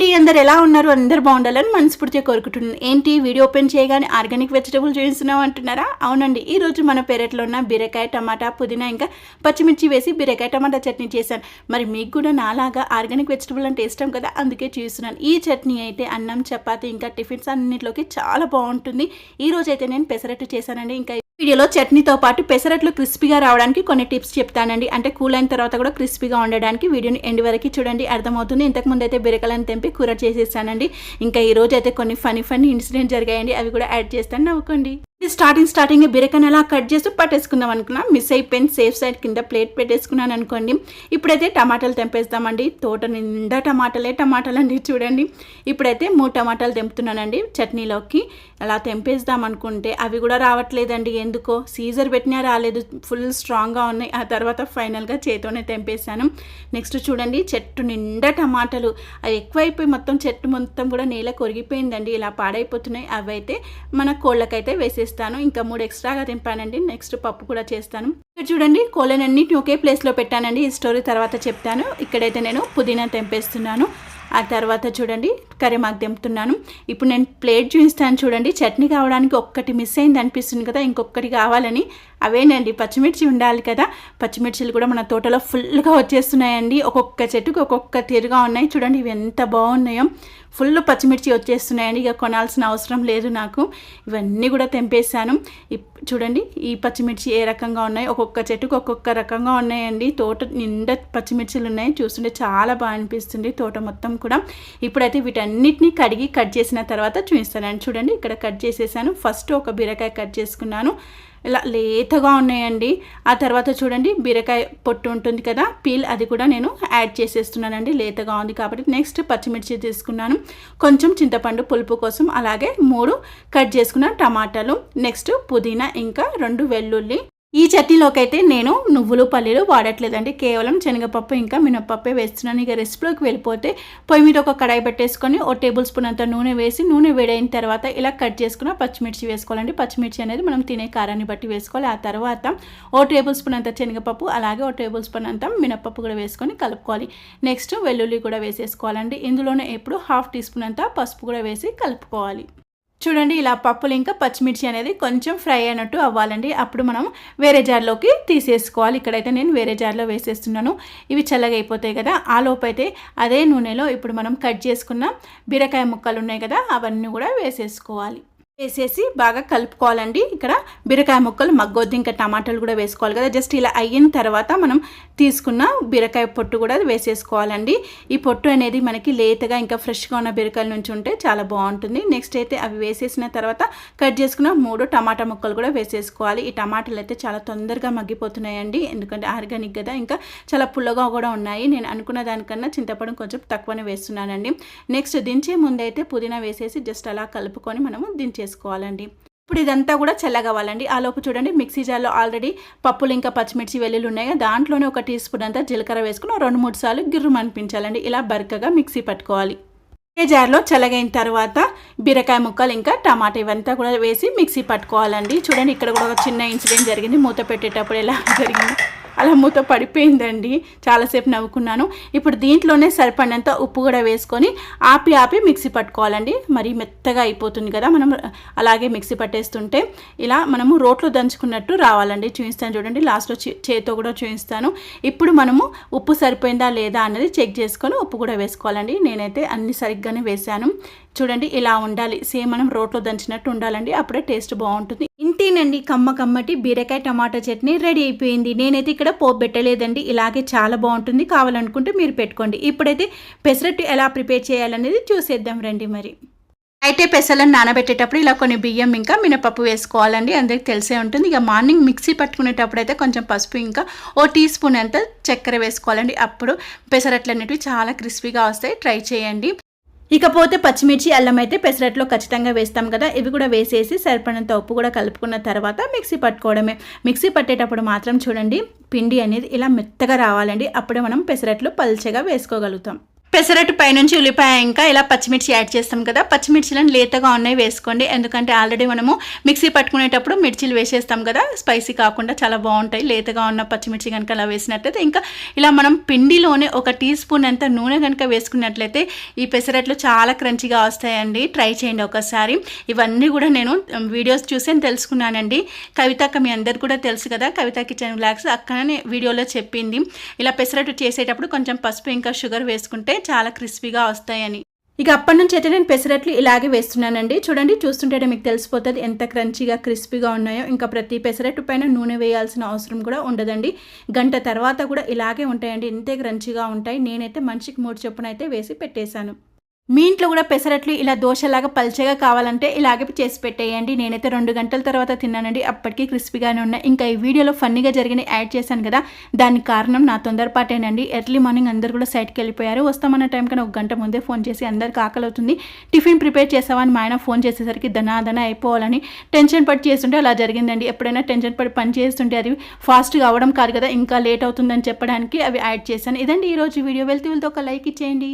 అండి అందరు ఎలా ఉన్నారు? అందరు బాగుండాలని మనస్ఫూర్తిగా కోరుకుంటున్నాను. ఏంటి? వీడియో ఓపెన్ చేయగానే ఆర్గానిక్ వెజిటబుల్ చేస్తున్నాం అంటున్నారా? అవునండి. ఈ రోజు మన పెరట్లో ఉన్న బీరకాయ టమాటా పుదీనా ఇంకా పచ్చిమిర్చి వేసి బీరకాయ టమాటా చట్నీ చేశాను. మరి మీకు కూడా నాలాగా ఆర్గానిక్ వెజిటబుల్ అంటే ఇష్టం కదా అందుకే చూస్తున్నాను. ఈ చట్నీ అయితే అన్నం చపాతి ఇంకా టిఫిన్స్ అన్నింటిలోకి చాలా బాగుంటుంది. ఈ రోజు అయితే నేను పెసరట్టు చేశానండి. ఇంకా వీడియోలో చట్నీతో పాటు పెసరట్లు క్రిస్పీగా రావడానికి కొన్ని టిప్స్ చెప్తానండి. అంటే కూల్ అయిన తర్వాత కూడా క్రిస్పీగా ఉండడానికి వీడియోని ఎండ్ వరకు చూడండి. అర్థమవుతుంది. ఇంతకుముందు అయితే బిరకలను తెంపి కూర చేసేసానండి. ఇంకా ఈ రోజు అయితే కొన్ని ఫనీ ఫన్నీ ఇన్సిడెంట్ జరిగాయండి. అవి కూడా యాడ్ చేస్తాను. నవ్వుకోండి. స్టార్టింగ్ స్టార్టింగ్ బిరకని అలా కట్ చేసి పట్టేసుకుందాం అనుకున్నా. మిస్ అయిపోయింది. సేఫ్ సైడ్ కింద ప్లేట్ పెట్టేసుకున్నాను అనుకోండి. ఇప్పుడైతే టమాటాలు తెంపేస్తామండి తోట నిండా టమాటాలే టమాటాలు అండి చూడండి. ఇప్పుడైతే మూడు టమాటాలు తెంపుతున్నానండి చట్నీలోకి. అలా తెంపేద్దాం అనుకుంటే అవి కూడా రావట్లేదండి. ఎందుకో? సీజర్ పెట్టినా రాలేదు. ఫుల్ స్ట్రాంగ్గా ఉన్నాయి. ఆ తర్వాత ఫైనల్గా చేతోనే తెంపేశాను. నెక్స్ట్ చూడండి. చెట్టు నిండా టమాటాలు. అవి ఎక్కువైపోయి మొత్తం చెట్టు మొత్తం కూడా నేల కొరిగిపోయిందండి. ఇలా పాడైపోతున్నాయి. అవి అయితే మన కోళ్ళకైతే వేసేస్తాం చేస్తాను. ఇంకా మూడు ఎక్స్ట్రాగా తెంపానండి. నెక్స్ట్ పప్పు కూడా చేస్తాను. ఇక్కడ చూడండి కోళ్ళనన్నిటిని ఒకే ప్లేస్లో పెట్టానండి. ఈ స్టోరీ తర్వాత చెప్తాను. ఇక్కడైతే నేను పుదీనా తెంపేస్తున్నాను. ఆ తర్వాత చూడండి కరిమాకు తెంపుతున్నాను. ఇప్పుడు నేను ప్లేట్ చూపిస్తాను చూడండి. చట్నీ కావడానికి ఒక్కటి మిస్ అయింది అనిపిస్తుంది కదా ఇంకొకటి కావాలని. అవేనండి పచ్చిమిర్చి ఉండాలి కదా. పచ్చిమిర్చిలు కూడా మన తోటలో ఫుల్గా వచ్చేస్తున్నాయండి. ఒక్కొక్క చెట్టుకు ఒక్కొక్క తీరుగా ఉన్నాయి. చూడండి ఇవి ఎంత బాగున్నాయో. ఫుల్ పచ్చిమిర్చి వచ్చేస్తున్నాయండి. ఇక కొనాల్సిన అవసరం లేదు నాకు. ఇవన్నీ కూడా తెంపేశాను. ఇప్- చూడండి ఈ పచ్చిమిర్చి ఏ రకంగా ఉన్నాయి? ఒక్కొక్క చెట్టుకు ఒక్కొక్క రకంగా ఉన్నాయండి. తోట నిండా పచ్చిమిర్చిలు ఉన్నాయి. చూస్తుంటే చాలా బాగా అనిపిస్తుంది తోట మొత్తం కూడా. ఇప్పుడైతే వీటన్నిటిని కడిగి కట్ చేసిన తర్వాత చూపిస్తానండి. చూడండి ఇక్కడ కట్ చేసేసాను. ఫస్ట్ ఒక బీరకాయ కట్ చేసుకున్నాను. ఇలా లేతగా ఉన్నాయండి. ఆ తర్వాత చూడండి బీరకాయ పొట్టు ఉంటుంది కదా పీల్ అది కూడా నేను యాడ్ చేసేస్తున్నానండి. లేతగా ఉంది కాబట్టి నెక్స్ట్ పచ్చిమిర్చి తీసుకున్నాను. కొంచెం చింతపండు పులుపు కోసం అలాగే మూడు కట్ చేసుకున్న టమాటాలు. నెక్స్ట్ పుదీనా ఇంకా రెండు వెల్లుల్లి. ఈ చట్నీలోకి అయితే నేను నువ్వులు పల్లీలు వాడట్లేదండి. కేవలం శనగపప్పు ఇంకా మినపప్పే వేస్తున్నాను. ఇక రెసిపీలోకి వెళ్ళిపోతే పొయ్యి మీద ఒక కడాయి పెట్టేసుకొని ఓ టేబుల్ స్పూన్ అంత నూనె వేసి నూనె వేడైన తర్వాత ఇలా కట్ చేసుకున్న పచ్చిమిర్చి వేసుకోవాలండి. పచ్చిమిర్చి అనేది మనం తినే కారాన్ని బట్టి వేసుకోవాలి. ఆ తర్వాత ఓ టేబుల్ స్పూన్ అంత శనగపప్పు అలాగే ఓ టేబుల్ స్పూన్ అంత మినపప్పు కూడా వేసుకొని కలుపుకోవాలి. నెక్స్ట్ వెల్లుల్లి కూడా వేసేసుకోవాలండి. ఇందులోనే ఎప్పుడు హాఫ్ టీ స్పూన్ అంత పసుపు కూడా వేసి కలుపుకోవాలి. చూడండి ఇలా పప్పులు ఇంకా పచ్చిమిర్చి అనేది కొంచెం ఫ్రై అయినట్టు అవ్వాలండి. అప్పుడు మనం వేరే జార్లోకి తీసేసుకోవాలి. ఇక్కడైతే నేను వేరే జార్లో వేసేస్తున్నాను. ఇవి చల్లగా అయిపోతాయి కదా ఆ లోపైతే అయితే అదే నూనెలో ఇప్పుడు మనం కట్ చేసుకున్న బీరకాయ ముక్కలు ఉన్నాయి కదా అవన్నీ కూడా వేసేసుకోవాలి. వేసేసి బాగా కలుపుకోవాలండి. ఇక్కడ బీరకాయ ముక్కలు మగ్గొద్దు ఇంకా టమాటాలు కూడా వేసుకోవాలి కదా. జస్ట్ ఇలా అయిన తర్వాత మనం తీసుకున్న బీరకాయ పొట్టు కూడా వేసేసుకోవాలండి. ఈ పొట్టు అనేది మనకి లేతగా ఇంకా ఫ్రెష్గా ఉన్న బీరకాయల నుంచి ఉంటే చాలా బాగుంటుంది. నెక్స్ట్ అయితే అవి వేసేసిన తర్వాత కట్ చేసుకున్న మూడు టమాటా ముక్కలు కూడా వేసేసుకోవాలి. ఈ టమాటాలు అయితే చాలా తొందరగా మగ్గిపోతున్నాయండి. ఎందుకంటే ఆర్గానిక్ కదా ఇంకా చాలా పుల్లగా కూడా ఉన్నాయి. నేను అనుకున్న దానికన్నా చింతపడం కొంచెం తక్కువనే వేస్తున్నానండి. నెక్స్ట్ దించే ముందైతే పుదీనా వేసేసి జస్ట్ అలా కలుపుకొని మనము చేసుకోవాలండి ఇప్పుడు ఇదంతా కూడా చల్లగవ్వాలండి. ఆ లోపు చూడండి మిక్సీ జార్లో ఆల్రెడీ పప్పులు ఇంకా పచ్చిమిర్చి వెల్లుల్లి ఉన్నాయి దాంట్లోనే ఒక టీ స్పూన్ అంతా జీలకర్ర వేసుకుని రెండు మూడు సార్లు గిర్రు అనిపించాలండి ఇలా బరకగా మిక్సీ పట్టుకోవాలి. ఏ జార్లో చల్లగైన తర్వాత బీరకాయ ముక్కలు ఇంకా టమాటా ఇవంతా కూడా వేసి మిక్సీ పట్టుకోవాలండి. చూడండి ఇక్కడ కూడా ఒక చిన్న ఇన్సిడెంట్ జరిగింది. మూత పెట్టేటప్పుడు ఎలా జరిగింది? అలా మూత పడిపోయిందండి. చాలాసేపు నవ్వుకున్నాను. ఇప్పుడు దీంట్లోనే సరిపడినంత ఉప్పు కూడా వేసుకొని ఆపి ఆపి మిక్సీ పట్టుకోవాలండి. మరి మెత్తగా అయిపోతుంది కదా మనం అలాగే మిక్సీ పట్టేస్తుంటే. ఇలా మనము రోట్లో దంచుకున్నట్టు రావాలండి. చూపిస్తాను చూడండి. లాస్ట్లో చే- చేతితో కూడా చూపిస్తాను ఇప్పుడు మనము ఉప్పు సరిపోయిందా లేదా అన్నది చెక్ చేసుకొని ఉప్పు కూడా వేసుకోవాలండి. నేనైతే అన్ని సరిగ్గానే వేశాను. చూడండి ఇలా ఉండాలి. సేమ్ మనం రోట్లో దంచినట్టు ఉండాలండి. అప్పుడే టేస్ట్ బాగుంటుంది. ఇంతేనండి కమ్మ కమ్మటి బీరకాయ టమాటా చట్నీ రెడీ అయిపోయింది. నేనైతే ఇక్కడ పోపు పెట్టలేదండి. ఇలాగే చాలా బాగుంటుంది. కావాలనుకుంటే మీరు పెట్టుకోండి. ఇప్పుడైతే పెసరట్టు ఎలా ప్రిపేర్ చేయాలనేది చూసేద్దాం రండి మరి. అయితే పెసలను నానబెట్టేటప్పుడు ఇలా కొన్ని బియ్యం ఇంకా మినపప్పు వేసుకోవాలండి. అందరికి తెలిసే ఉంటుంది. ఇక మార్నింగ్ మిక్సీ పట్టుకునేటప్పుడు అయితే కొంచెం పసుపు ఇంకా ఓ టీ స్పూన్ అంత చక్కెర వేసుకోవాలండి. అప్పుడు పెసరట్లు అనేటివి చాలా క్రిస్పీగా వస్తాయి. ట్రై చేయండి. ఇకపోతే పచ్చిమిర్చి అల్లం అయితే పెసరట్లో ఖచ్చితంగా వేస్తాం కదా. ఇవి కూడా వేసేసి సరిపడినంత ఉప్పు కూడా కలుపుకున్న తర్వాత మిక్సీ పట్టుకోవడమే. మిక్సీ పట్టేటప్పుడు మాత్రం చూడండి పిండి అనేది ఇలా మెత్తగా రావాలండి. అప్పుడే మనం పెసరట్లు పల్చగా వేసుకోగలుగుతాం. పెసరట్టు పైనుంచి ఉల్లిపాయ ఇంకా ఇలా పచ్చిమిర్చి యాడ్ చేస్తాం కదా. పచ్చిమిర్చిలను లేతగా ఉన్నాయి వేసుకోండి. ఎందుకంటే ఆల్రెడీ మనము మిక్సీ పట్టుకునేటప్పుడు మిర్చిలు వేసేస్తాం కదా. స్పైసీ కాకుండా చాలా బాగుంటాయి. లేతగా ఉన్న పచ్చిమిర్చి కనుక అలా వేసినట్లయితే ఇంకా ఇలా మనం పిండిలోనే ఒక టీ స్పూన్ అంత నూనె కనుక వేసుకున్నట్లయితే ఈ పెసరట్లు చాలా క్రంచిగా వస్తాయండి. ట్రై చేయండి ఒకసారి. ఇవన్నీ కూడా నేను వీడియోస్ చూసి తెలుసుకున్నానండి. కవితక్క మీ అందరు కూడా తెలుసు కదా. కవిత కిచెన్ బ్లాగ్స్ అక్కడనే వీడియోలో చెప్పింది. ఇలా పెసరట్టు చేసేటప్పుడు కొంచెం పసుపు ఇంకా షుగర్ వేసుకుంటే చాలా క్రిస్పీగా వస్తాయని. ఇక అప్పటి నుంచి అయితే నేను పెసరట్లు ఇలాగే వేస్తున్నానండి. చూడండి చూస్తుంటే మీకు తెలిసిపోతుంది ఎంత క్రంచీగా క్రిస్పీగా ఉన్నాయో. ఇంకా ప్రతి పెసరట్టు పైన నూనె వేయాల్సిన అవసరం కూడా ఉండదండి. గంట తర్వాత కూడా ఇలాగే ఉంటాయండి. ఇంతే క్రంచీగా ఉంటాయి. నేనైతే మనిషికి మూడు చొప్పున అయితే వేసి పెట్టేశాను. మీ ఇంట్లో కూడా పెసరట్లు ఇలా దోశలాగా పల్చగా కావాలంటే ఇలాగే చేసి పెట్టేయండి. నేనైతే రెండు గంటల తర్వాత తిన్నానండి. అప్పటికి క్రిస్పీగానే ఉన్నాయి ఇంకా ఈ వీడియోలో ఫన్నీగా జరిగిన యాడ్ చేశాను కదా దానికి కారణం నా తొందరపాటేనండి. ఎర్లీ మార్నింగ్ అందరు కూడా సైట్కి వెళ్ళిపోయారు. వస్తామన్న టైం కన్నా ఒక గంట ముందే ఫోన్ చేసి అందరికి ఆకలి అవుతుంది టిఫిన్ ప్రిపేర్ చేసావని మా ఆయన ఫోన్ చేసేసరికి ధనాధన అయిపోవాలని టెన్షన్ పడి చేస్తుంటే అలా జరిగిందండి. ఎప్పుడైనా టెన్షన్ పడి పని చేస్తుంటే అది ఫాస్ట్గా అవ్వడం కాదు కదా ఇంకా లేట్ అవుతుందని చెప్పడానికి అవి యాడ్ చేశాను. ఇదండి ఈరోజు వీడియో. వెళ్తూ వెళ్తూ ఒక లైక్ ఇచ్చేయండి.